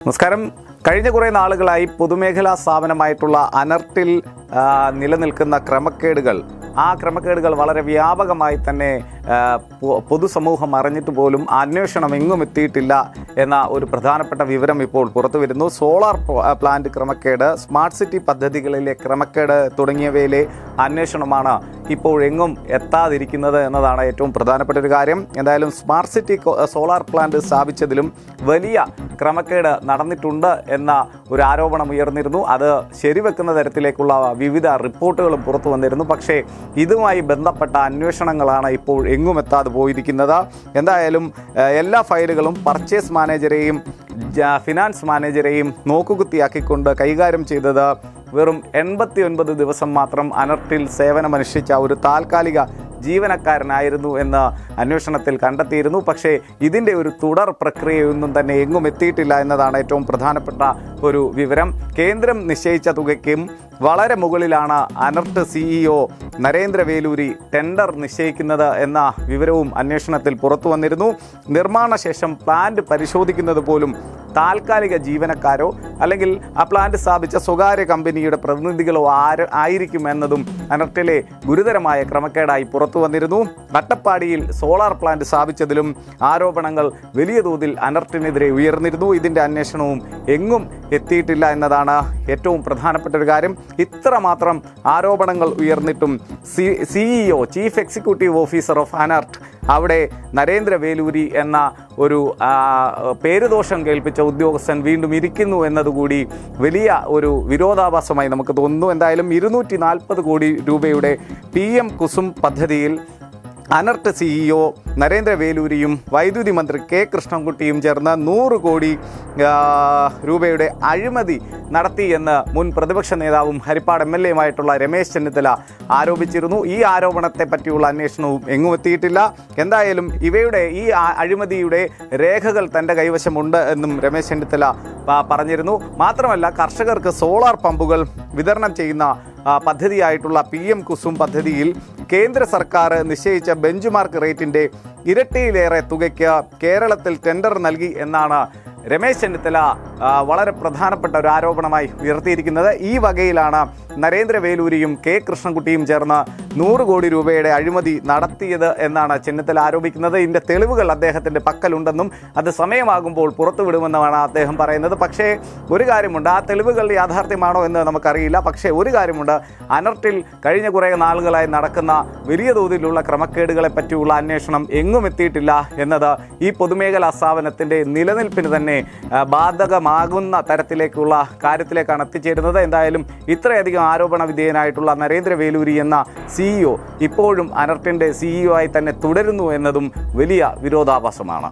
നമസ്കാരം. കഴിഞ്ഞ കുറേ നാളുകളായി പൊതുമേഖലാ സ്ഥാപനമായിട്ടുള്ള അനർട്ടിൽ നിലനിൽക്കുന്ന ക്രമക്കേടുകൾ. ആ ക്രമക്കേടുകൾ വളരെ വ്യാപകമായി തന്നെ പൊതുസമൂഹം അറിഞ്ഞിട്ട് പോലും അന്വേഷണം എങ്ങും എത്തിയിട്ടില്ല എന്ന ഒരു പ്രധാനപ്പെട്ട വിവരം ഇപ്പോൾ പുറത്തു വരുന്നു. സോളാർ പ്ലാന്റ് ക്രമക്കേട് സ്മാർട്ട് സിറ്റി പദ്ധതികളിലെ ക്രമക്കേട് തുടങ്ങിയവയിലെ അന്വേഷണമാണ് ഇപ്പോൾ എങ്ങും എത്താതിരിക്കുന്നത് എന്നതാണ് ഏറ്റവും പ്രധാനപ്പെട്ട ഒരു കാര്യം. എന്തായാലും സ്മാർട്ട് സിറ്റി സോളാർ പ്ലാന്റ് സ്ഥാപിച്ചതിലും വലിയ ക്രമക്കേട് നടന്നിട്ടുണ്ട് എന്ന ഒരു ആരോപണം ഉയർന്നിരുന്നു. അത് ശരിവെക്കുന്ന തരത്തിലേക്കുള്ള വിവിധ റിപ്പോർട്ടുകളും പുറത്തു വന്നിരുന്നു. പക്ഷേ ഇതുമായി ബന്ധപ്പെട്ട അന്വേഷണങ്ങളാണ് ഇപ്പോൾ എങ്ങും എത്താതെ പോയിരിക്കുന്നത്. എന്തായാലും എല്ലാ ഫയലുകളും പർച്ചേസ് മാനേജരെയും ഫിനാൻസ് മാനേജരെയും നോക്കുകുത്തിയാക്കിക്കൊണ്ട് കൈകാര്യം ചെയ്തത് വെറും എൺപത്തി ഒൻപത് ദിവസം മാത്രം അനർട്ടിൽ സേവനമനുഷ്ഠിച്ച ഒരു താൽക്കാലിക ജീവനക്കാരനായിരുന്നു എന്ന് അന്വേഷണത്തിൽ കണ്ടെത്തിയിരുന്നു. പക്ഷേ ഇതിന്റെ ഒരു തുടർ പ്രക്രിയയൊന്നും തന്നെ എങ്ങും എത്തിയിട്ടില്ല എന്നതാണ് ഏറ്റവും പ്രധാനപ്പെട്ട ഒരു വിവരം. കേന്ദ്രം നിശ്ചയിച്ച തുകയ്ക്കും വളരെ മുകളിലാണ് അനർട്ട് സിഇഒ നരേന്ദ്ര വേലൂരി ടെൻഡർ നിശ്ചയിക്കുന്നത് എന്ന വിവരവും അന്വേഷണത്തിൽ പുറത്തു വന്നിരുന്നു നിർമ്മാണശേഷം പ്ലാന്റ് പരിശോധിക്കുന്നത് പോലും താൽക്കാലിക ജീവനക്കാരോ അല്ലെങ്കിൽ ആ പ്ലാന്റ് സ്ഥാപിച്ച സ്വകാര്യ കമ്പനിയുടെ പ്രതിനിധികളോ ആര് ആയിരിക്കും എന്നതും അനർട്ടിലെ ഗുരുതരമായ ക്രമക്കേടായി പുറത്തു വന്നിരുന്നു. അട്ടപ്പാടിയിൽ സോളാർ പ്ലാന്റ് സ്ഥാപിച്ചതിലും ആരോപണങ്ങൾ വലിയ തോതിൽ അനർട്ടിനെതിരെ ഉയർന്നിരുന്നു. ഇതിന്റെ അന്വേഷണവും എങ്ങും എത്തിയിട്ടില്ല എന്നതാണ് ഏറ്റവും പ്രധാനപ്പെട്ട ഒരു കാര്യം. ഇത്രമാത്രം ആരോപണങ്ങൾ ഉയർന്നിട്ടും C CEO chief executive officer of ANERT അവിടെ നരേന്ദ്ര വേലൂരി എന്ന ഒരു പേരുദോഷം കേൾപ്പിച്ച ഉദ്യോഗസ്ഥൻ വീണ്ടും ഇരിക്കുന്നു എന്നതുകൂടി വലിയ ഒരു വിരോധാഭാസമായി നമുക്ക് തോന്നുന്നു. എന്തായാലും ഇരുന്നൂറ്റി കോടി രൂപയുടെ പി എം കുസും പദ്ധതിയിൽ അനർട്ട് സിഇഒ നരേന്ദ്ര വേലൂരിയും വൈദ്യുതി മന്ത്രി കെ കൃഷ്ണൻകുട്ടിയും ചേർന്ന് നൂറ് കോടി രൂപയുടെ അഴിമതി നടത്തി എന്ന് മുൻ പ്രതിപക്ഷ നേതാവും ഹരിപ്പാട് എം എൽ എയുമായിട്ടുള്ള രമേശ് ചെന്നിത്തല ആരോപിച്ചിരുന്നു. ഈ ആരോപണത്തെ പറ്റിയുള്ള അന്വേഷണവും എങ്ങും എത്തിയിട്ടില്ല. എന്തായാലും ഇവയുടെ ഈ അഴിമതിയുടെ രേഖകൾ തന്റെ കൈവശമുണ്ട് എന്നും രമേശ് ചെന്നിത്തല പറഞ്ഞിരുന്നു. മാത്രമല്ല കർഷകർക്ക് സോളാർ പമ്പുകൾ വിതരണം ചെയ്യുന്ന പദ്ധതിയായിട്ടുള്ള പി എം കുസും പദ്ധതിയിൽ കേന്ദ്ര സർക്കാർ നിശ്ചയിച്ച ബെഞ്ച് മാർക്ക് റേറ്റിന്റെ ഇരട്ടിയിലേറെ തുകയ്ക്ക് കേരളത്തിൽ ടെൻഡർ നൽകി എന്നാണ് രമേശ് ചെന്നിത്തല വളരെ പ്രധാനപ്പെട്ട ഒരു ആരോപണമായി ഉയർത്തിയിരിക്കുന്നത്. ഈ വകയിലാണ് നരേന്ദ്ര വേലൂരിയും കെ കൃഷ്ണൻകുട്ടിയും ചേർന്ന് നൂറ് കോടി രൂപയുടെ അഴിമതി നടത്തിയത് എന്നാണ് ചെന്നിത്തല ആരോപിക്കുന്നത്. ഇതിന്റെ തെളിവുകൾ അദ്ദേഹത്തിന്റെ പക്കലുണ്ടെന്നും അത് സമയമാകുമ്പോൾ പുറത്തുവിടുമെന്നുമാണ് അദ്ദേഹം പറയുന്നത്. പക്ഷേ ഒരു കാര്യമുണ്ട്. ആ തെളിവുകൾ യാഥാർത്ഥ്യമാണോ എന്ന് നമുക്കറിയില്ല. പക്ഷേ ഒരു കാര്യമുണ്ട്. അനർട്ടിൽ കഴിഞ്ഞ കുറേ നാളുകളായി നടക്കുന്ന വലിയ തോതിലുള്ള ക്രമക്കേടുകളെ പറ്റിയുള്ള അന്വേഷണം എങ്ങും എത്തിയിട്ടില്ല എന്നത് ഈ പൊതുമേഖലാ സ്ഥാപനത്തിന്റെ നിലനിൽപ്പിന് തന്നെ ബാധകമാകുന്ന തരത്തിലേക്കുള്ള കാര്യത്തിലേക്കാണ് എത്തിച്ചേരുന്നത്. എന്തായാലും ഇത്രയധികം ആരോപണ വിധേയനായിട്ടുള്ള നരേന്ദ്ര വേലൂരി എന്ന സിഇഒ ഇപ്പോഴും അനർട്ടിന്റെ സിഇഒ ആയി തന്നെ തുടരുന്നു എന്നതും വലിയ വിരോധാഭാസമാണ്.